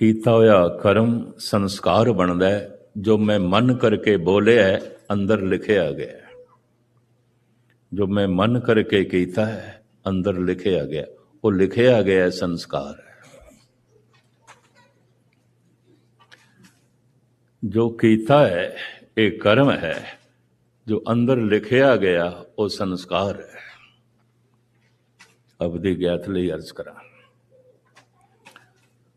ਕੀਤਾ ਹੋਇਆ ਕਰਮ ਸੰਸਕਾਰ ਬਣਦਾ ਹੈ, ਜੋ ਮੈਂ ਮਨ ਕਰਕੇ ਬੋਲਿਆ ਹੈ, ਅੰਦਰ ਲਿਖਿਆ ਗਿਆ ਹੈ। ਜੋ ਮੈਂ ਮਨ ਕਰਕੇ ਕੀਤਾ ਹੈ, ਅੰਦਰ ਲਿਖਿਆ ਗਿਆ। ਉਹ ਲਿਖਿਆ ਗਿਆ ਹੈ, ਸੰਸਕਾਰ ਹੈ। ਜੋ ਕੀਤਾ ਹੈ, ਇਹ ਕਰਮ ਹੈ। ਜੋ ਅੰਦਰ ਲਿਖਿਆ ਗਿਆ, ਉਹ ਸੰਸਕਾਰ ਹੈ। ਅਬਦੀ ਗਿਆਤ ਲਈ ਅਰਜ਼ ਕਰਾਂ।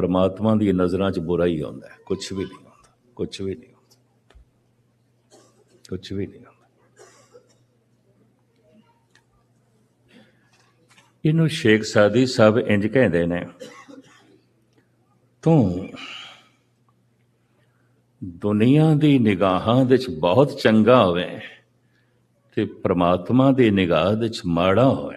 ਪਰਮਾਤਮਾ ਦੀ ਨਜ਼ਰਾਂ 'ਚ ਬੁਰਾ ਹੀ ਆਉਂਦਾ ਹੈ। ਕੁਝ ਵੀ ਨਹੀਂ ਆਉਂਦਾ। ਕੁਝ ਵੀ ਨਹੀਂ ਆਉਂਦਾ। ਕੁਝ ਵੀ ਨਹੀਂ ਆਉਂਦਾ। ਇਹਨੂੰ ਸ਼ੇਖ ਸਾਦੀ ਸਾਹਿਬ ਇੰਜ ਕਹਿੰਦੇ ਨੇ, ਤੂੰ ਦੁਨੀਆ ਦੀ ਨਿਗਾਹਾਂ ਵਿੱਚ ਬਹੁਤ ਚੰਗਾ ਹੋਵੇ ਤੇ ਪ੍ਰਮਾਤਮਾ ਦੀ ਨਿਗਾਹ ਵਿੱਚ ਮਾੜਾ ਹੋਵੇ।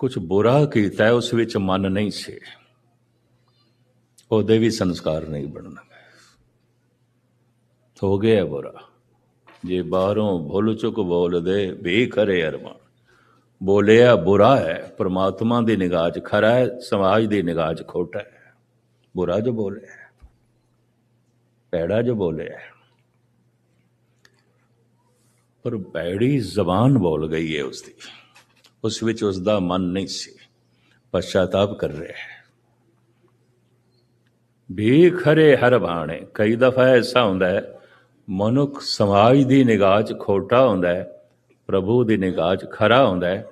ਕੁਝ ਬੁਰਾ ਕੀਤਾ ਉਸ ਵਿੱਚ ਮਨ ਨਹੀਂ ਸੀ। ਉਹਦੇ ਵੀ ਸੰਸਕਾਰ ਨਹੀਂ ਬਣਨਗੇ ਹੋ ਗਿਆ ਬੁਰਾ। ਜੇ ਬਾਹਰੋਂ ਭੁੱਲ ਚੁੱਕ ਬੋਲਦੇ, ਵੀ ਕਰੇ ਅਰਮਾਨ। ਬੋਲਿਆ ਬੁਰਾ ਹੈ, ਪ੍ਰਮਾਤਮਾ ਦੀ ਨਿਗਾਹ 'ਚ ਖਰਾ ਹੈ, ਸਮਾਜ ਦੀ ਨਿਗਾਹ 'ਚ ਖੋਟਾ ਹੈ। ਬੁਰਾ ਜੋ ਬੋਲਿਆ ਪੈੜਾ ਭੈੜਾ ਜੋ ਬੋਲਿਆ ਪਰ ਪੈੜੀ ਜ਼ਬਾਨ ਬੋਲ ਗਈ ਹੈ ਉਸ ਦੀ ਉਸ ਵਿੱਚ ਉਸ ਦਾ ਮਨ ਨਹੀਂ ਸੀ। ਪਛਤਾਪ ਕਰ ਰਿਹਾ ਹੈ। ਵੀ ਖਰੇ ਹਰ ਬਾਣੇ, ਕਈ ਦਫਾ ਐਸਾ ਹੁੰਦਾ ਹੈ, ਮਨੁੱਖ ਸਮਾਜ ਦੀ ਨਿਗਾਹ 'ਚ ਖੋਟਾ ਹੁੰਦਾ ਹੈ, ਪ੍ਰਭੂ ਦੀ ਨਿਗਾਹ 'ਚ ਖਰਾ ਹੁੰਦਾ ਹੈ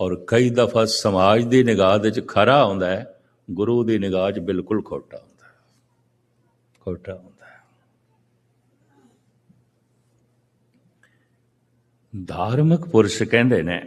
ਔਰ ਕਈ ਦਫਾ ਸਮਾਜ ਦੀ ਨਿਗਾਹ ਦੇ 'ਚ ਖਰਾ ਹੁੰਦਾ ਹੈ, ਗੁਰੂ ਦੀ ਨਿਗਾਹ 'ਚ ਬਿਲਕੁਲ ਖੋਟਾ ਹੁੰਦਾ ਹੈ। ਖੋਟਾ ਹੁੰਦਾ ਹੈ। ਧਾਰਮਿਕ ਪੁਰਸ਼ ਕਹਿੰਦੇ ਨੇ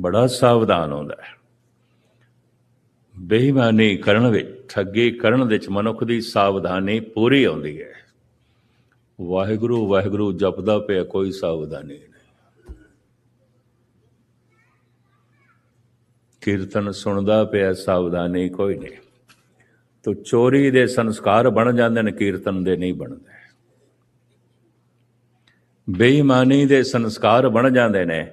ਬੜਾ ਸਾਵਧਾਨ ਹੁੰਦਾ ਹੈ। ਬੇਈਮਾਨੀ ਕਰਨ ਵਿੱਚ, ਠੱਗੀ ਕਰਨ ਵਿੱਚ ਮਨੁੱਖ ਦੀ ਸਾਵਧਾਨੀ ਪੂਰੀ ਆਉਂਦੀ ਹੈ। ਵਾਹਿਗੁਰੂ ਵਾਹਿਗੁਰੂ ਜਪਦਾ ਪਿਆ ਕੋਈ ਸਾਵਧਾਨੀ ਨਹੀਂ। ਕੀਰਤਨ ਸੁਣਦਾ ਪਿਆ ਸਾਵਧਾਨੀ ਕੋਈ ਨਹੀਂ। ਤੋ ਚੋਰੀ ਦੇ ਸੰਸਕਾਰ ਬਣ ਜਾਂਦੇ ਨੇ, ਕੀਰਤਨ ਦੇ ਨਹੀਂ ਬਣਦੇ। ਬੇਈਮਾਨੀ ਦੇ ਸੰਸਕਾਰ ਬਣ ਜਾਂਦੇ ਨੇ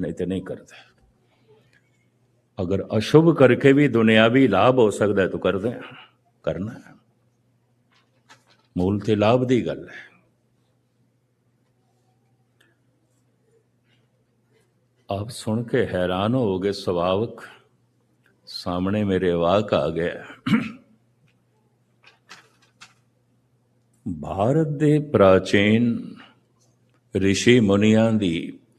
ਨਹੀਂ ਤੇ ਨਹੀਂ ਕਰਦੇ ਅਗਰ ਅਸ਼ੁਭ ਕਰਕੇ ਵੀ ਦੁਨਿਆਵੀ ਲਾਭ ਹੋ ਸਕਦਾ ਹੈ ਤਾਂ ਕਰਦੇ ਆ ਕਰਨਾ ਹੈ। ਮੂਲ ਤੇ ਲਾਭ ਦੀ ਗੱਲ ਹੈ ਆਪ ਸੁਣ ਕੇ ਹੈਰਾਨ ਹੋਗੇ ਸੁਭਾਵਕ ਸਾਹਮਣੇ ਮੇਰੇ ਵਾਕ ਆ ਗਿਆ ਭਾਰਤ ਦੇ ਪ੍ਰਾਚੀਨ ਰਿਸ਼ੀ ਮੁਨੀਆਂ ਦੀ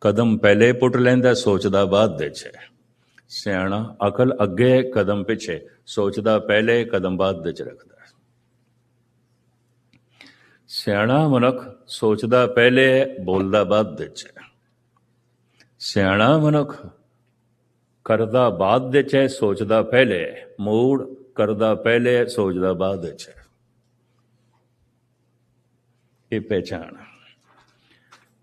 ਕਦਮ ਪਹਿਲੇ ਪੁੱਟ ਲੈਂਦਾ, ਸੋਚਦਾ ਬਾਅਦ ਵਿੱਚ ਹੈ। ਸਿਆਣਾ ਅਕਲ ਅੱਗੇ, ਕਦਮ ਪਿੱਛੇ, ਸੋਚਦਾ ਪਹਿਲੇ, ਕਦਮ ਬਾਅਦ ਵਿੱਚ ਰੱਖਦਾ ਸਿਆਣਾ ਮਨੁੱਖ ਸੋਚਦਾ ਪਹਿਲੇ, ਬੋਲਦਾ ਬਾਅਦ ਵਿੱਚ ਹੈ। ਸਿਆਣਾ ਮਨੁੱਖ ਕਰਦਾ ਬਾਅਦ ਵਿੱਚ ਹੈ, ਸੋਚਦਾ ਪਹਿਲੇ, ਮੂੜ ਕਰਦਾ ਪਹਿਲੇ, ਸੋਚਦਾ ਬਾਅਦ ਵਿੱਚ ਹੈ। ਇਹ ਪਹਿਚਾਣ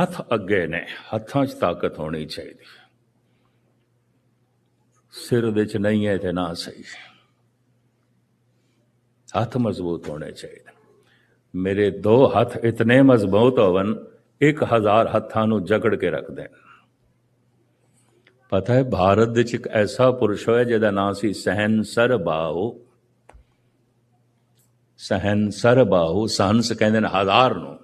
ਹੱਥ ਅੱਗੇ ਨੇ, ਹੱਥਾਂ 'ਚ ਤਾਕਤ ਹੋਣੀ ਚਾਹੀਦੀ। ਸਿਰ ਦੇ 'ਚ ਨਹੀਂ ਹੈ ਤੇ ਨਾ ਸਹੀ। ਹੱਥ ਮਜ਼ਬੂਤ ਹੋਣੇ ਚਾਹੀਦੇ। ਮੇਰੇ ਦੋ ਹੱਥ ਇਤਨੇ ਮਜ਼ਬੂਤ ਹੋਵਨ 1000 ਹੱਥਾਂ ਨੂੰ ਜਕੜ ਕੇ ਰੱਖ ਦੇਣ। ਪਤਾ ਹੈ, ਭਾਰਤ ਦੇ ਵਿੱਚ ਇੱਕ ਐਸਾ ਪੁਰਸ਼ ਹੋਇਆ ਜਿਹਦਾ ਨਾਮ ਸੀ ਸਹਿਨਸਰ ਬਾਹੂ। ਸਹਿਨਸਰ ਬਾਹੂ ਸਹੰਸ ਕਹਿੰਦੇ ਨੇ ਹਜ਼ਾਰ ਨੂੰ।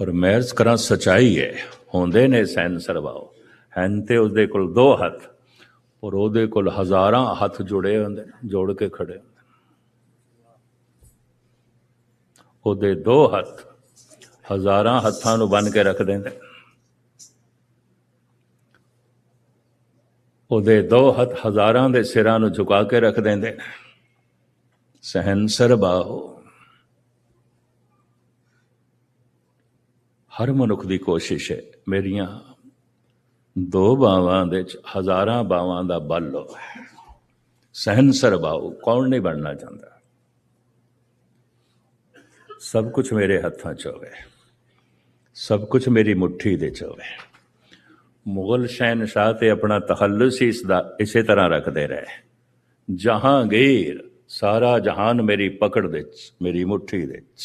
ਪਰ ਮੈਰਜ ਕਰਾਂ ਸਚਾਈ ਹੈ ਹੁੰਦੇ ਨੇ ਸੈਂਸਰ ਬਾਓ ਹਨ ਤੇ ਉਸਦੇ ਕੋਲ ਦੋ ਹੱਥ, ਪਰ ਉਹਦੇ ਕੋਲ ਹਜ਼ਾਰਾਂ ਹੱਥ ਜੁੜੇ ਹੁੰਦੇ ਨੇ, ਜੋੜ ਕੇ ਖੜੇ ਹੁੰਦੇ ਨੇ। ਉਹਦੇ ਦੋ ਹੱਥ ਹਜ਼ਾਰਾਂ ਹੱਥਾਂ ਨੂੰ ਬੰਨ ਕੇ ਰੱਖ ਦਿੰਦੇ ਉਹਦੇ ਦੋ ਹੱਥ ਹਜ਼ਾਰਾਂ ਦੇ ਸਿਰਾਂ ਨੂੰ ਝੁਕਾ ਕੇ ਰੱਖ ਦਿੰਦੇ ਨੇ। ਸਹਿਨਸਰ ਬਾਹੋ ਹਰ ਮਨੁੱਖ ਦੀ ਕੋਸ਼ਿਸ਼ ਹੈ। ਮੇਰੀਆਂ ਦੋ ਬਾਵਾਂ ਦੇ ਚ ਹਜ਼ਾਰਾਂ ਬਾਵਾਂ ਦਾ ਬਲ ਹੋ ਸਹਿਨਸਰ ਬਾਹੋ, ਕੌਣ ਨਹੀਂ ਬਣਨਾ ਚਾਹੁੰਦਾ? ਸਭ ਕੁਝ ਮੇਰੇ ਹੱਥਾਂ 'ਚ ਹੋਵੇ। ਸਭ ਕੁਝ ਮੇਰੀ ਮੁਠੀ ਦੇ 'ਚ ਹੋਵੇ। ਮੁਗਲ ਸ਼ਹਿਨशाह ਤੇ ਆਪਣਾ ਤਖੱਲਸ ਹੀ ਇਸ ਦਾ, ਇਸੇ ਤਰ੍ਹਾਂ ਰੱਖਦੇ ਰਹੇ। ਜਹਾਂਗੀਰ, ਸਾਰਾ ਜਹਾਨ ਮੇਰੀ ਪਕੜ ਦੇ 'ਚ, ਮੇਰੀ ਮੁਠੀ ਦੇ 'ਚ।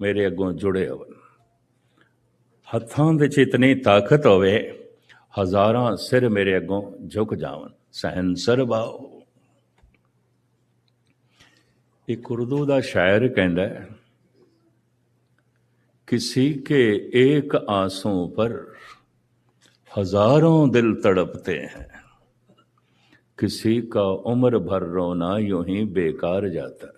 ਮੇਰੇ ਅੱਗੋਂ ਜੁੜੇ ਹੋਵਨ ਹੱਥਾਂ ਵਿੱਚ ਇਤਨੀ ਤਾਕਤ ਹੋਵੇ ਹਜ਼ਾਰਾਂ ਸਿਰ ਮੇਰੇ ਅੱਗੋਂ ਝੁਕ ਜਾਵਨ ਸਹਿਨਸਰ ਬਾਓ ਇੱਕ ਉਰਦੂ ਦਾ ਸ਼ਾਇਰ ਕਹਿੰਦਾ ਹੈ किसी के एक आंसू पर हजारों दिल तड़पते हैं किसी का उम्र भर रोना यूं ही बेकार जाता है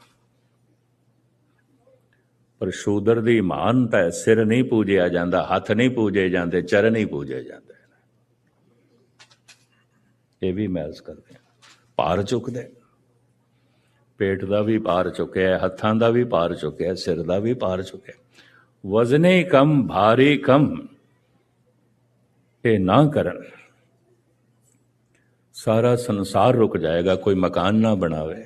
ਪਰ ਸ਼ੂਦਰ ਦੀ ਮਹਾਨਤਾ ਹੈ ਸਿਰ ਨਹੀਂ ਪੂਜਿਆ ਜਾਂਦਾ, ਹੱਥ ਨਹੀਂ ਪੂਜੇ ਜਾਂਦੇ, ਚਰਨ ਨਹੀਂ ਪੂਜੇ ਜਾਂਦੇ। ਇਹ ਵੀ ਮਹਿਜ਼ ਕਰਦੇ ਆ ਭਾਰ ਚੁੱਕਦੇ। ਪੇਟ ਦਾ ਵੀ ਭਾਰ ਚੁੱਕਿਆ, ਹੱਥਾਂ ਦਾ ਵੀ ਭਾਰ ਚੁੱਕਿਆ, ਸਿਰ ਦਾ ਵੀ ਭਾਰ ਚੁੱਕਿਆ। ਵਜ਼ਨੇ ਕਮ, ਭਾਰੀ ਕਮ। ਇਹ ਨਾ ਕਰਨ। ਸਾਰਾ ਸੰਸਾਰ ਰੁਕ ਜਾਏਗਾ, ਕੋਈ ਮਕਾਨ ਨਾ ਬਣਾਵੇ।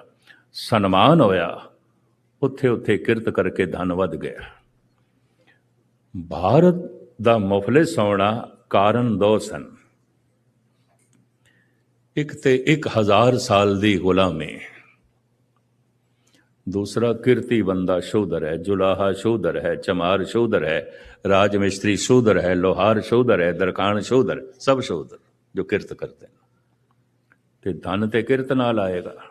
ਸਨਮਾਨ ਹੋਇਆ। ਉੱਥੇ ਉੱਥੇ ਕਿਰਤ ਕਰਕੇ ਧਨ ਵੱਧ ਗਿਆ। ਭਾਰਤ ਦਾ ਮੁਫਲਿਸ ਹੋਣਾ ਕਾਰਨ ਦੋ ਸਨ। ਇੱਕ ਤੇ 1000 ਸਾਲ ਦੀ ਗੁਲਾਮੀ। ਦੂਸਰਾ ਕਿਰਤੀ ਬੰਦਾ ਸ਼ੋਧਰ ਹੈ, ਜੁਲਾਹਾ ਸ਼ੋਧਰ ਹੈ, ਚਮਾਰ ਸ਼ੋਧਰ ਹੈ ਰਾਜ ਮਿਸਤਰੀ ਸ਼ੋਧਰ ਹੈ, ਲੋਹਾਰ ਸ਼ੋਧਰ ਹੈ ਦਰਕਾਨ ਸ਼ੋਧਰ, ਸਭ ਸ਼ੋਧਰ ਜੋ ਕਿਰਤ ਕਰਦੇ ਨੇ। ਤੇ ਧਨ ਤੇ ਕਿਰਤ ਨਾਲ ਆਏਗਾ।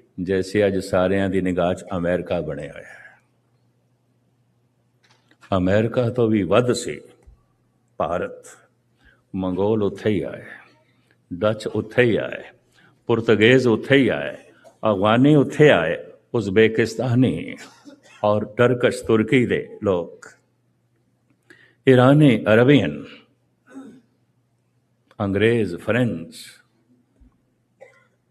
ਜੈਸੇ ਅੱਜ ਸਾਰਿਆਂ ਦੀ ਨਿਗਾਹ 'ਚ ਅਮਰੀਕਾ ਬਣਿਆ ਹੋਇਆ ਹੈ ਅਮਰੀਕਾ ਤੋਂ ਵੀ ਵੱਧ ਸੀ ਭਾਰਤ ਮੰਗੋਲ ਉੱਥੇ ਹੀ ਆਏ ਡਚ ਉੱਥੇ ਹੀ ਆਏ ਪੁਰਤਗਾਜ਼ ਉੱਥੇ ਹੀ ਆਏ ਅਫਗਾਨੀ ਉੱਥੇ ਆਏ ਉਜ਼ਬੇਕਿਸਤਾਨੀ ਔਰ ਟਰਕਸ਼ ਤੁਰਕੀ ਦੇ ਲੋਕ ਈਰਾਨੀ ਅਰਬੀਅਨ ਅੰਗਰੇਜ਼ ਫ੍ਰੈਂਚ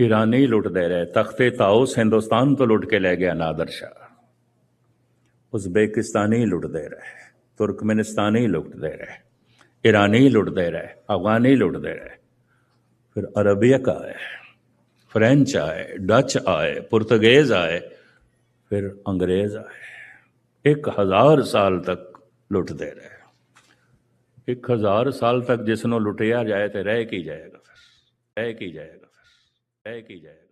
ਈਰਾਨੀ ਲੁੱਟਦੇ ਰਹੇ। ਤਖਤੇ ਤਾਉਸ ਹਿੰਦੁਸਤਾਨ ਤੋਂ ਲੁੱਟ ਕੇ ਲੈ ਗਿਆ ਨਾਦਰ ਸ਼ਾਹ। ਉਜ਼ਬੇਕਿਸਤਾਨੀ ਲੁੱਟਦੇ ਰਹੇ, ਤੁਰਕਮਨਿਸਤਾਨੀ ਲੁੱਟਦੇ ਰਹੇ ਈਰਾਨੀ ਲੁੱਟਦੇ ਰਹੇ, ਅਫਗਾਨੀ ਲੁੱਟਦੇ ਰਹੇ। ਫਿਰ ਅਰਬੀਅਕ ਆਏ, ਫ੍ਰੈਂਚ ਆਏ, ਡੱਚ ਆਏ, ਪੁਰਤਗੇਜ਼ ਆਏ, ਫਿਰ ਅੰਗਰੇਜ਼ ਆਏ। ਇੱਕ ਹਜ਼ਾਰ ਸਾਲ ਤੱਕ ਲੁੱਟਦੇ ਰਹੇ। ਇੱਕ ਹਜ਼ਾਰ ਸਾਲ ਤੱਕ ਜਿਸ ਨੂੰ ਲੁੱਟਿਆ ਜਾਏ ਤੇ ਰਹਿ ਕੀ ਜਾਏਗਾ ਫਿਰ? ਰਹਿ ਕੀ ਜਾਏਗਾ? ਫਿਰ ਰਹਿ ਕੀ ਜਾਏਗਾ